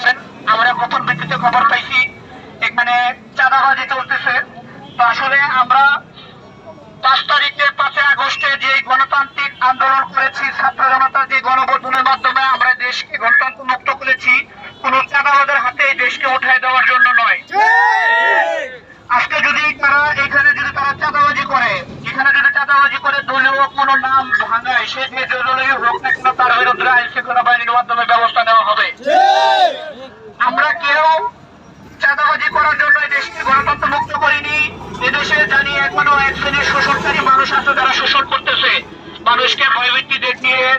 করেন আমরা গোপন ভিত্তিতে খবর পাইছি। এখানে চাঁদাবাজি চলতেছে। তো আসলে আমরা পাঁচ তারিখে পাঁচই আগস্টে যে গণতান্ত্রিক আন্দোলন করেছি ছাত্র জনতার যে গণবর্ধনের মাধ্যমে আমরা দেশকে গণতন্ত্র মুক্ত করেছি কোন চাঁদাবাদের হাতে এই দেশকে উঠায় দেওয়ার জন্য নয়। আজকে যদি তারা এখানে যদি তারা চাঁদাবাজি করে এখানে যদি চাঁদাবাজি করে দলীয় কোনো নাম ভাঙায় সে যে দলীয় হোক না কেন তার বিরুদ্ধে আইন শৃঙ্খলা বাহিনীর মাধ্যমে ব্যবস্থা নেওয়া হবে আমরা কেউ চাঁদাবাজি করার জন্য মুক্ত করিনি। এদেশে জানি এখনও এক শ্রেণির শোষণকারী মানুষ আছে শোষণ করতেছে। মানুষকে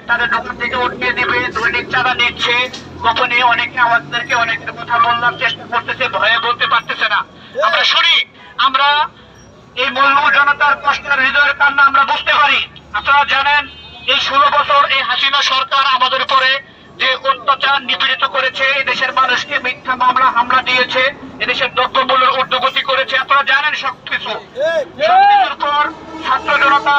তাদের দোকান থেকে উঠিয়ে দিবে, দৈনিক চাঁদা নিচ্ছে। গোপনে অনেকে আমাদেরকে কথা চেষ্টা করতেছে, ভয়ে বলতে পারতেছে না। আমরা শুনি, আমরা এই মূল্য জনতার কষ্টের হৃদয়ের কান্না আমরা বুঝতে পারি। আপনারা জানেন, এই ষোলো বছর এই হাসিনা সরকার আমাদের উপরে যে অত্যাচার নিপীড়িত করেছে এই দেশের মানুষকে মিথ্যা মামলা, হামলা দিয়েছে, এদেশের দ্রব্যমূল্যের করেছে আপনারা জানেন সবকিছু। সবকিছুর পর ছাত্র জনতা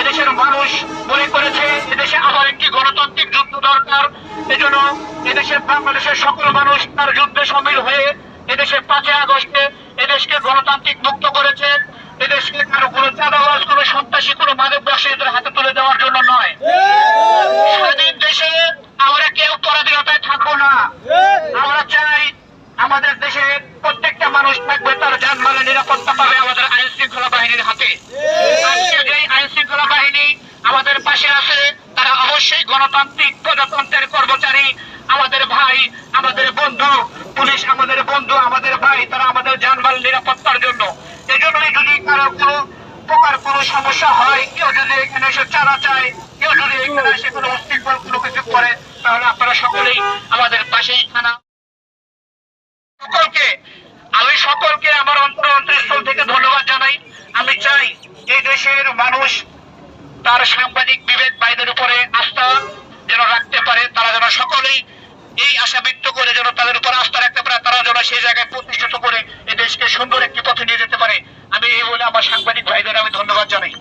এদেশের মানুষ মনে করেছে এদেশে আবার একটি গণতান্ত্রিক যুদ্ধ দরকার। এজন্য এদেশের বাংলাদেশের সকল মানুষ তার যুদ্ধে সামিল হয়ে এদেশে পাঁচই আগস্টে এদেশকে গণতান্ত্রিক মুক্ত করেছে। এদেশকে কারও কোনো চাঁদাবাজ কোনো সন্ত্রাসী কোনো মাদক ব্যবসায়ীদের হাতে তুলে দেওয়ার জন্য নয়। স্বাধীন দেশে আমরা কেউ পরাধীনতায় থাকব না। আমরা চাই আমাদের দেশে নিরাপত্তা পাবে আমাদের আইন শৃঙ্খলা বাহিনীর হাতে। আজকে যেই আইন শৃঙ্খলা বাহিনী আমাদের পাশে আছে, তারা অবশ্যই গণতান্ত্রিক প্রজাতন্ত্রের কর্মচারী। আমাদের ভাই, আমাদের বন্ধু, পুলিশ আমাদের বন্ধু, আমাদের ভাই, তারা আমাদের যানবাহন নিরাপত্তার জন্য। এই জন্যই যদি কারও কোনো প্রকার কোনো সমস্যা হয়, কেউ যদি এখানে এসে চারা চায়, কেউ যদি এখানে এসে কোনো অস্তিত্বর কোনো কিছু করে, তাহলে আপনারা সকলেই আমাদের পাশেই থানা। সকলকে, আমি সকলকে আমার অন্তর অন্তর অন্তরস্থল থেকে ধন্যবাদ জানাই। আমি চাই এই দেশের মানুষ তার সাংবাদিক বিবেক ভাইদের উপরে আস্থা যেন রাখতে পারে, তারা যেন সকলেই এই আশা ব্যক্ত করে যেন তাদের উপর আস্থা রাখতে পারে, তারা যেন সেই জায়গায় প্রতিষ্ঠিত করে এই দেশকে সুন্দর একটি পথে নিয়ে যেতে পারে। আমি এই বলে আমার সাংবাদিক ভাইদের আমি ধন্যবাদ জানাই।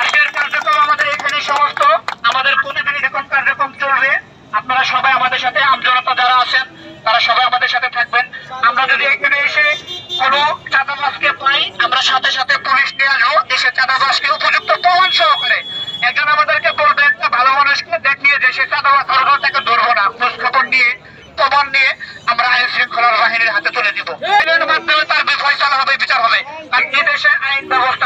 আজকের কার্যক্রম আমাদের এখানে সমস্ত আমাদের প্রতিদিন কার্যক্রম চলবে। আপনারা সবাই আমাদের সাথে, আমজনতা যারা আছেন, তারা সবাই আমাদের সাথে থাকবেন। আমরা যদি এখানে এসে কোনো চাঁদাবাসকে পাই, আমরা সাথে সাথে পুলিশ নিয়ে আসব। এসে চাঁদাবাসকে উপযুক্ত প্রমাণ সহকারে। একজন আমাদেরকে বলবে, একটা ভালো মানুষকে দেখিয়ে যে সে চাঁদাবাস ধরবো তাকে ধরবো না। খোঁজখবর নিয়ে, প্রমাণ নিয়ে আমরা আইন শৃঙ্খলার বাহিনীর হাতে তুলে দিব। আইনের মাধ্যমে তার ফয়সালা হবে, বিচার হবে। আর এদেশে আইন ব্যবস্থা